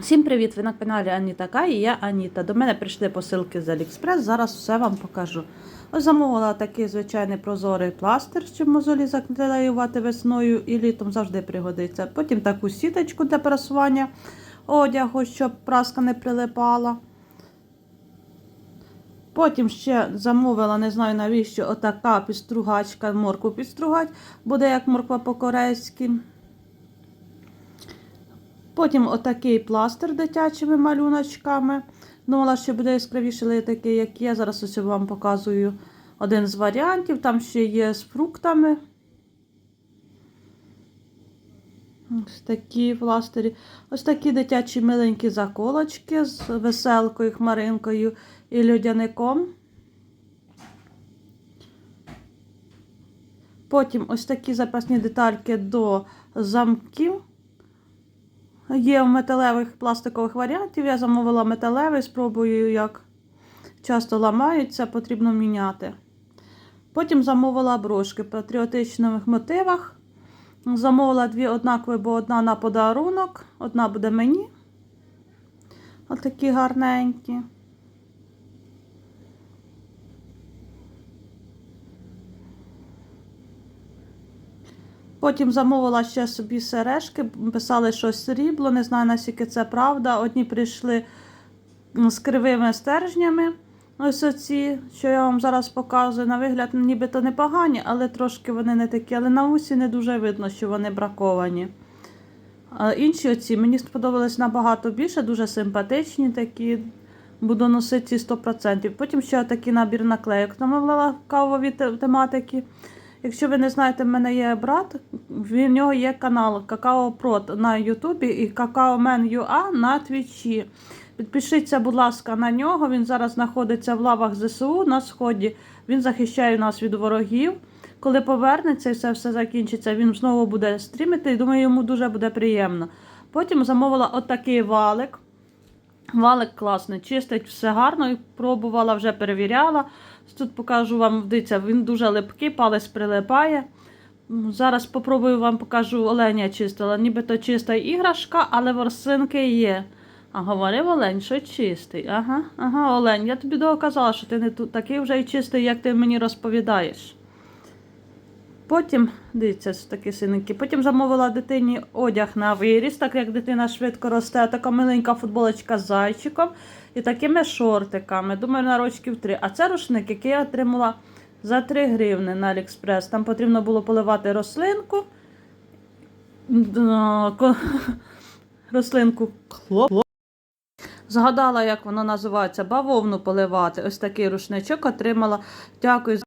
Всім привіт! Ви на каналі Аніта Кай і я Аніта. До мене прийшли посилки з Алікспрес. Зараз все вам покажу. Замовила такий звичайний прозорий пластир, щоб мозолі заклеювати весною і літом завжди пригодиться. Потім таку сіточку для прасування одягу, щоб праска не прилипала. Потім ще замовила, не знаю навіщо, отака підстругачка, моркву підстругать, буде як морква по-корейськи. Потім отакий пластир дитячими малюночками. Думала, що буде яскравіше, але такий, як є. Зараз ось вам показую один з варіантів. Там ще є з фруктами. Ось такі пластирі. Ось такі дитячі миленькі заколочки з веселкою, хмаринкою і льодяником. Потім ось такі запасні детальки до замків. Є в металевих пластикових варіантів. Я замовила металевий, спробую, як часто ламаються, потрібно міняти. Потім замовила брошки в патріотичних мотивах. Замовила дві однакові, бо одна на подарунок, одна буде мені. Отакі гарненькі. Потім замовила ще собі сережки, писали, що срібло, не знаю, наскільки це правда. Одні прийшли з кривими стержнями. Ось оці, що я вам зараз показую, на вигляд нібито непогані, але трошки вони не такі. Але на усі не дуже видно, що вони браковані. А інші оці мені сподобались набагато більше, дуже симпатичні такі. Буду носити ці 100%. Потім ще такий набір наклейок замовила кавові тематики. Якщо ви не знаєте, в мене є брат, в нього є канал Какао Прот на Ютубі і Какаомен.ua на Твічі. Підпишіться, будь ласка, на нього. Він зараз знаходиться в лавах ЗСУ на сході. Він захищає нас від ворогів. Коли повернеться і все все закінчиться, він знову буде стрімити і думаю, йому дуже буде приємно. Потім замовила отакий валик. Валик класний, чистить все гарно пробувала, вже перевіряла. Тут покажу вам, дивіться, він дуже липкий, палець прилипає. Зараз спробую вам покажу, оленя чистила. Нібито чиста іграшка, але ворсинки є. А говорив Олень, що чистий. Ага, ага, Олень, я тобі доказала, що ти не такий вже і чистий, як ти мені розповідаєш. Потім, дивіться, такі синенькі. Потім замовила дитині одяг на виріс, так як дитина швидко росте, така миленька футболочка з зайчиком і такими шортиками. Думаю, на рочків три. А це рушник, який я отримала за 3 гривни на Алікспрес. Там потрібно було поливати рослинку. Рослинку хлоп. Згадала, як воно називається, бавовну поливати. Ось такий рушничок отримала. Дякую.